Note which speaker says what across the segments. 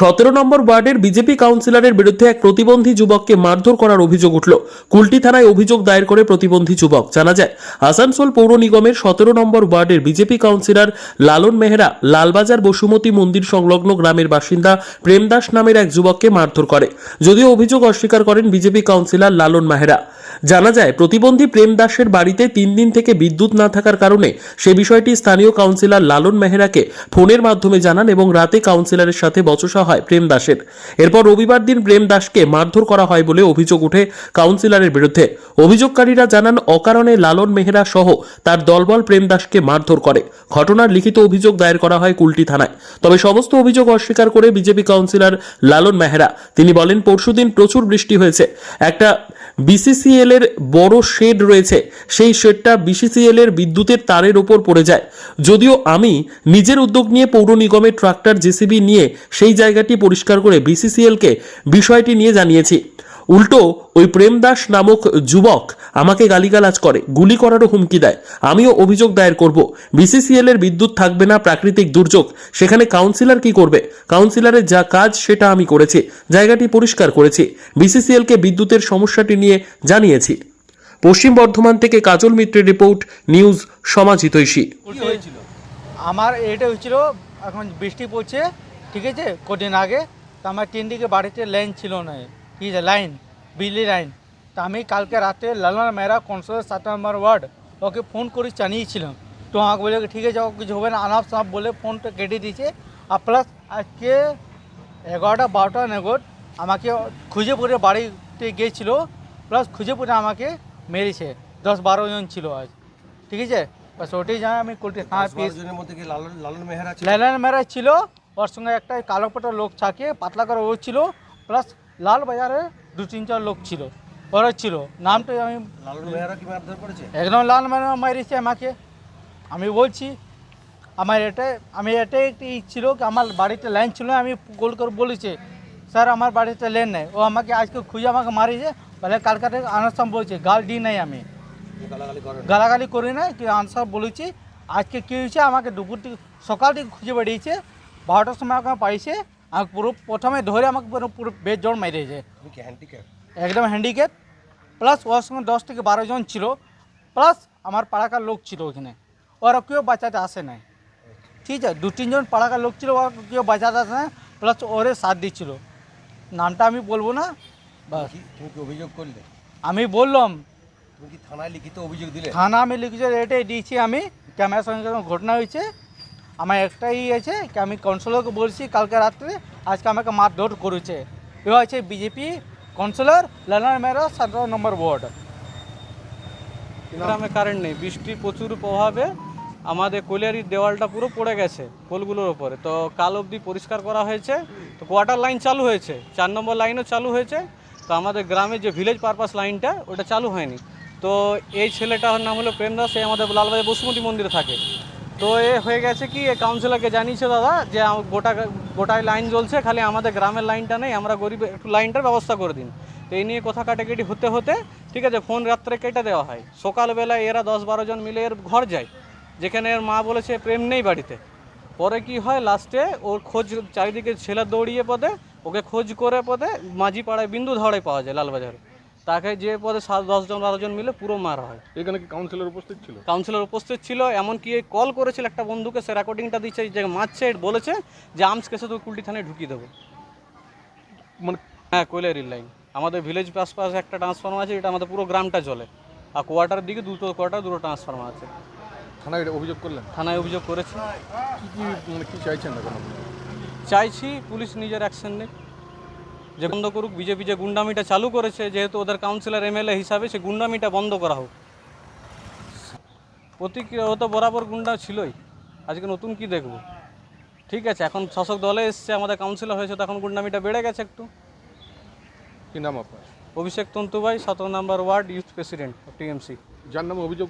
Speaker 1: সতেরো নম্বর ওয়ার্ডের বিজেপি কাউন্সিলরের বিরুদ্ধে এক প্রতিবন্ধী যুবককে মারধর করার অভিযোগ উঠল। কুলটি থানায় অভিযোগ দায়ের করে প্রতিবন্ধী যুবক, জানা যায়, আসানসোল পৌর নিগমের সতেরো নম্বর ওয়ার্ডের বিজেপি কাউন্সিলর লালন মেহরা লালবাজার বসুমতী মন্দির সংলগ্ন গ্রামের বাসিন্দা প্রেমদাস নামের এক যুবককে মারধর করে। যদিও অভিযোগ অস্বীকার করেন বিজেপি কাউন্সিলর লালন মেহরা। জানা যায়, প্রতিবন্ধী প্রেম দাসের বাড়িতে তিন দিন থেকে বিদ্যুৎ না থাকার কারণে সে বিষয়টি স্থানীয় কাউন্সিলর লালন মেহরাকে ফোনের মাধ্যমে জানান এবং রাতে কাউন্সিলরের সাথে বচসা হয় প্রেম দাসের। এরপর রবিবার দিন প্রেম দাসকে মারধর করা হয় বলে অভিযোগ উঠে কাউন্সিলরের বিরুদ্ধে। অভিযোগকারীরা জানান, অকারণে লালন মেহরা সহ তার দলবল প্রেম দাসকে মারধর করে। ঘটনার লিখিত অভিযোগ দায়ের করা হয় কুলটি থানায়। তবে সমস্ত অভিযোগ অস্বীকার করে বিজেপি কাউন্সিলর লালন মেহরা। তিনি বলেন, পরশুদিন প্রচুর বৃষ্টি হয়েছে। একটা বিসিসিএল এর বড় শেড রয়েছে। সেই শেডটা বিসিসিএল এর বিদ্যুতের তারের ওপর পড়ে যায়। যদিও আমি নিজের উদ্যোগ নিয়ে পৌর নিগমের ট্রাক্টর জেসিবি নিয়ে সেই জায়গাটি পরিষ্কার করে বিসিসিএল কে বিষয়টি নিয়ে জানিয়েছি। উল্টো ওই প্রেমদাস নামক যুবক আমাকে গালিগালাজ করে গুলি করারও হুমকি দেয়। আমিও অভিযোগ দায়ের করব। বিসিসিএল এর বিদ্যুৎ থাকবে না প্রাকৃতিক দুর্যোগ। সেখানে কাউন্সিলর কি করবে? কাউন্সিলরের যা কাজ সেটা আমি করেছি। জায়গাটি পরিষ্কার করেছি। বিসিসিএল কে বিদ্যুতের সমস্যাটি নিয়ে জানিয়েছি। পশ্চিম বর্ধমান থেকে কাজল মিত্রের রিপোর্ট নিউজ সমাজিতৈষী।
Speaker 2: আমার এটা হয়েছিল এখন বৃষ্টি পড়ছে ঠিক আছে? কদিন আগে। তো আমার তিন দিকে বাড়িতে লাইন ছিল না। আছে লাইন বিজলি লাইন তো আমি কালকে রাতে লালন মেহরা কনসোল সাত নম্বর ওয়ার্ড ওকে ফোন করে জানিয়েছিলাম। তো আমাকে বলে ঠিক আছে ও কিছু হবে না আনাপ সাপ বলে ফোনটা কেটে দিয়েছে। আর প্লাস আজকে এগারোটা বারোটা নাগদ আমাকে খুঁজে পড়ে বাড়িতে গিয়েছিল প্লাস খুঁজে পড়ে আমাকে মেরেছে। দশ বারো জন ছিল আজ। ঠিক আছে? বাস ওটাই জানি আমি থানা
Speaker 3: দশ
Speaker 2: পেয়েছি
Speaker 3: মধ্যে কি লালন লালন মেহরা ছিল?
Speaker 2: লাইলান মেরা ছিল ওর সঙ্গে একটা কালো পাটা লোক থাকে পাতলা করে ও ছিল প্লাস লাল বাজারে দু তিনজন লোক ছিল ওরা ছিল। নামটা আমি একদম লাল মেরা মারিছে আমাকে। আমি বলছি আমার এটাই আমি এটাই একটি ছিল আমার বাড়িতে লাইন ছিল আমি কল করে বলেছি স্যার আমার বাড়িতে লাইন নেই। ও আমাকে আজকে খুঁজে আমাকে মারিছে বলে কালকা থেকে আনাসাম বলছে গাল দিই নাই আমি।
Speaker 3: গালাগালি
Speaker 2: করি না কি আনসার বলেছি আজকে কী হয়েছে? আমাকে দুপুর থেকে সকাল থেকে খুঁজে বেরিয়েছে বারোটার সময় আমাকে পাইছে। আমাকে পুরো প্রথমে ধরে আমাকে পুরো পুরো বেশ জোর মেরেছে
Speaker 3: তুমি কি হ্যান্ডিক্যাপ
Speaker 2: একদম হ্যান্ডিক্যাপ প্লাস ওর সঙ্গে দশ থেকে বারো জন ছিল প্লাস আমার পাড়াকার লোক ছিল ওখানে ওরা কেউ বাঁচাতে আসে নাই ঠিক আছে দু তিনজন পাড়াকার লোক ছিল ওরা কেউ বাঁচাতে আসে না প্লাস ওরে সাথ দিচ্ছিল নামটা আমি বলব না বাস
Speaker 3: কি তুমি কি অভিযোগ করলে
Speaker 2: আমি বললাম
Speaker 3: তুমি কি থানায় লিখিত অভিযোগ দিলে
Speaker 2: থানা আমি লিখেছি এটাই দিয়েছি আমি ক্যামেরার সঙ্গে সঙ্গে ঘটনা হয়েছে আমার একটাই আছে কি আমি কাউন্সিলরকে বলছি কালকে রাত্রে আজকে আমাকে মারধর করেছে। এ হচ্ছে বিজেপি কাউন্সিলর লালন মেহরা সতেরো নম্বর ওয়ার্ড
Speaker 4: গ্রামে কারেন্ট নেই বৃষ্টির প্রচুর প্রভাবে আমাদের কলিয়ারির দেওয়ালটা পুরো পড়ে গেছে পোলগুলোর ওপরে তো কাল অবধি পরিষ্কার করা হয়েছে, তো কোয়ার্টার লাইন চালু হয়েছে, চার নম্বর লাইনও চালু হয়েছে। তো আমাদের গ্রামে যে ভিলেজ পারপাস লাইনটা ওটা চালু হয়নি। তো এই ছেলেটার নাম হলো প্রেমদাস সে আমাদের লালবাজার বসুমতী মন্দিরে থাকে। তো এ হয়ে গেছে কি কাউন্সিলরকে জানিয়েছে দাদা যে গোটা, গোটায় লাইন জ্বলছে, খালি আমাদের গ্রামের লাইনটা নেই, আমরা গরিব, একটু লাইনটার ব্যবস্থা করে দিন। তো এই নিয়ে কথা কাটাকাটি হতে হতে, ঠিক আছে ফোন রাত্রে কেটে দেওয়া হয়। সকালবেলায় এরা দশ বারো জন মিলে এর ঘর যায়, যেখানে এর মা বলেছে প্রেম নেই বাড়িতে। পরে কি হয় লাস্টে ওর খোঁজ, চারিদিকে ছেলে দৌড়িয়ে পদে, ওকে খোঁজ করে পদে মাঝি পাড়ায় বিন্দু ধড়ায় পাওয়া যায়, লালবাজারে। তাকে যে পদে সাত দশজন বারো জন মিলে পুরো মার হয়।
Speaker 5: এখানে কি কাউন্সিলর উপস্থিত ছিল?
Speaker 4: কাউন্সিলর উপস্থিত ছিল এমনকি কল করেছিল একটা বন্ধুকে সে রেকর্ডিংটা দিচ্ছে যে মারছে বলেছে যে আমস কেসে তো কুলটি থানায় ঢুকিয়ে দেবো।
Speaker 5: মানে
Speaker 4: হ্যাঁ কোয়েলারি লাইন আমাদের ভিলেজ পাশ পাশে একটা ট্রান্সফর্মার আছে এটা আমাদের পুরো গ্রামটা চলে আর কোয়ার্টার দিকে দুটো কোয়ার্টার দুটো ট্রান্সফর্মার আছে।
Speaker 5: থানায় এটা অভিযোগ করলেন?
Speaker 4: থানায় অভিযোগ করেছি।
Speaker 5: কি কি মানে কি চাইছেন
Speaker 4: চাইছি পুলিশ নিজের অ্যাকশন নেই যে বন্ধ করুক বিজেপি যে গুন্ডামিটা চালু করেছে যেহেতু ওদের কাউন্সিলর এমএলএ হিসাবে সে গুন্ডামিটা বন্ধ করা হোক। প্রতিক্রিয়া ও তো বরাবর গুন্ডা ছিলই। আজকে নতুন কি দেখব? ঠিক আছে এখন শাসক দলে এসছে আমাদের কাউন্সিলর হয়েছে তো এখন গুন্ডামিটা বেড়ে গেছে একটু।
Speaker 5: কি নাম আপনার?
Speaker 4: অভিষেক তন্তুবাই সতেরো number ward youth president TMC
Speaker 5: যার নামে অভিযোগ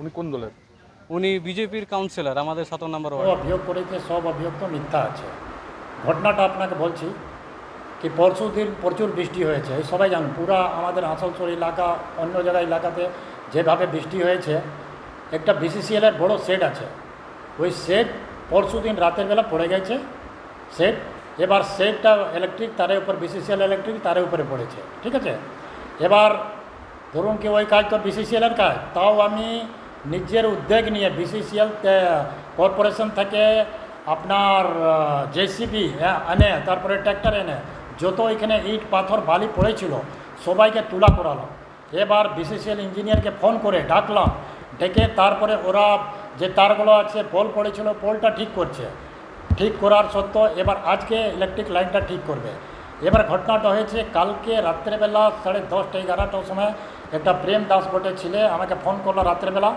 Speaker 5: উনি কোন দলের?
Speaker 4: উনি বিজেপির কাউন্সিলর আমাদের সতেরো নম্বর ওয়ার্ড।
Speaker 6: অভিযোগ করেছে সব অভিযোগ তো মিথ্যা আছে। ঘটনাটা আপনাকে বলছি কি পরশু দিন প্রচুর বৃষ্টি হয়েছে। সবাই জান পুরা আমাদের আসানসোল এলাকা, অন্য জায়গা এলাকাতে যেভাবে বৃষ্টি হয়েছে, একটা বিসিসিএলের বড় শেড আছে। ওই শেড পরশু দিন রাতের বেলা পড়ে গেছে। সেট এবার সেটটা ইলেকট্রিক তারের উপর বিসিসিএল ইলেকট্রিক তারের উপরে পড়েছে। ঠিক আছে? এবার ধরুন কি ওই কাজ তো বিসিসিএলের কাজ, তাও আমি নিজের উদ্যোগ নিয়ে বিসিসিএল কর্পোরেশন থেকে আপনার জেসিবি এনে তারপরে ট্র্যাক্টর এনে, যত এখানে ইট, পাথর, বালি পড়েছিল, সবাইকে তুলা করালাম এবার বিসিসিএল ইঞ্জিনিয়ারকে ফোন করে ডাকলাম, ডেকে তারপরে ওরা যে তারগুলো আছে, পোল পড়েছিল, পোলটা ঠিক করছে। ঠিক করার সত্ত্বেও এবার আজকে ইলেকট্রিক লাইনটা ঠিক করবে। এবার ঘটনাটা হয়েছে, কালকে রাত্রেবেলা সাড়ে দশটা, এগারোটার সময় একটা প্রেম দাস বটে ছেলে, আমাকে ফোন করল রাত্রেবেলা।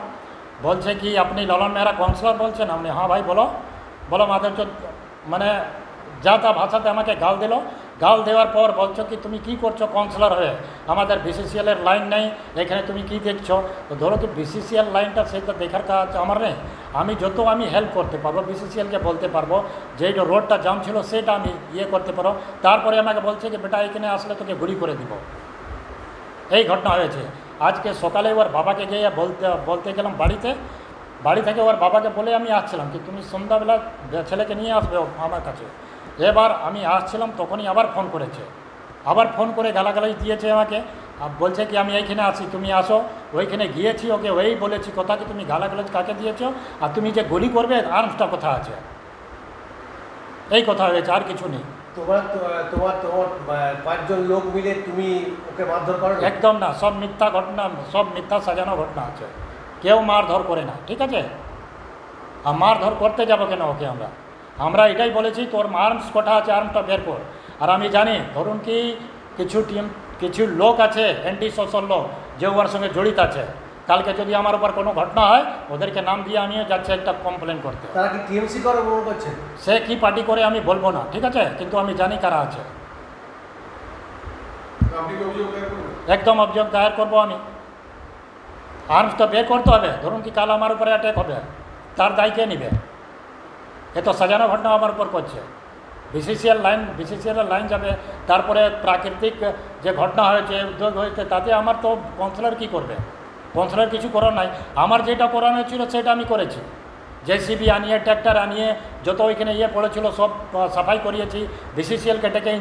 Speaker 6: বলছে কি, আপনি ললন মেহরা কাউন্সিলর বলছেন? আপনি হ্যাঁ ভাই, বলো। বলো মাধব মানে যা তা ভাষাতে আমাকে গাল দিল। গাল দেওয়ার পর বলছো কি, তুমি কি করছ কাউন্সিলর হয়ে? আমাদের বিসিসিএলের লাইন নেই, এখানে তুমি কি দেখছ? তো ধরো কি বিসিসিএল লাইনটা সেটা দেখার কাজ আমার নেই। আমি যত আমি হেল্প করতে পারব বিসিসিএলকে বলতে পারব যে রোডটা জাম ছিল সেটা আমি ইয়ে করতে পারো তারপরে আমাকে বলছে যে, বেটা, এখানে আসলে তোকে ঘুরি করে দিব। এই ঘটনা হয়েছে। আজকে সকালে ওর বাবাকে গিয়ে বলতে বলতে গেলাম বাড়িতে বাড়ি থেকে ওর বাবাকে বলে আমি আসছিলাম কি তুমি সন্ধ্যাবেলা ছেলেকে নিয়ে আসবে আমার কাছে। এবার আমি আসছিলাম তখনই আবার ফোন করেছে। আবার ফোন করে গালাগালাজ দিয়েছে আমাকে আর বলছে কি আমি এইখানে আছি তুমি আসো। ওইখানে গিয়েছি ওকে ওই বলেছি কথা কি তুমি গালাগালাজ কাকে দিয়েছ? আর তুমি যে গুলি করবে আর্মসটা কোথা আছে? এই কথা হয়েছে আর কিছু নেই।
Speaker 3: তোমার তো- তোমার তোমার পাঁচজন লোক মিলে তুমি ওকে মারধর করো
Speaker 6: একদম না সব মিথ্যা ঘটনা সব মিথ্যা সাজানো ঘটনা আছে। কেউ মারধর করে না ঠিক আছে? আর মারধর করতে যাব কেন ওকে আমরা? আমরা এটাই বলেছি তোর আর্মস কটা আছে আর্মসটা বের কর। আর আমি জানি ধরুন কি কিছু টিম কিছু লোক আছে অ্যান্টি সোশ্যাল লোক যে ওর সঙ্গে জড়িত আছে। কালকে যদি আমার উপর কোনো ঘটনা হয় ওদেরকে নাম দিয়ে আমিও যাচ্ছি একটা কমপ্লেন করতে।
Speaker 3: তারা কি টিএমসি করে করছে?
Speaker 6: সে কি পার্টি করে আমি বলব না ঠিক আছে? কিন্তু আমি জানি কারা আছে। একদম অভিযোগ দায়ের করব আমি। আর্মসটা বের করতে হবে। ধরুন কি কাল আমার উপরে অ্যাটাক হবে। তার দায় কে নিবে? এ তো সাজানো ঘটনা আমার উপর করছে। বিসিসিএল লাইন বিসিসিএল লাইন যাবে। তারপরে প্রাকৃতিক যে ঘটনা হয়েছে, উদ্যোগ হয়েছে, তাতে আমার তো কাউন্সিলর কী করবে? কাউন্সিলর কিছু করার নাই। আমার যেটা করানো ছিল সেটা আমি করেছি। জেসিবি আনিয়ে ট্র্যাক্টর আনিয়ে, যত ওইখানে ইয়ে পড়েছিল, সব সাফাই করিয়েছি। বিসিসিএলকে ডেকে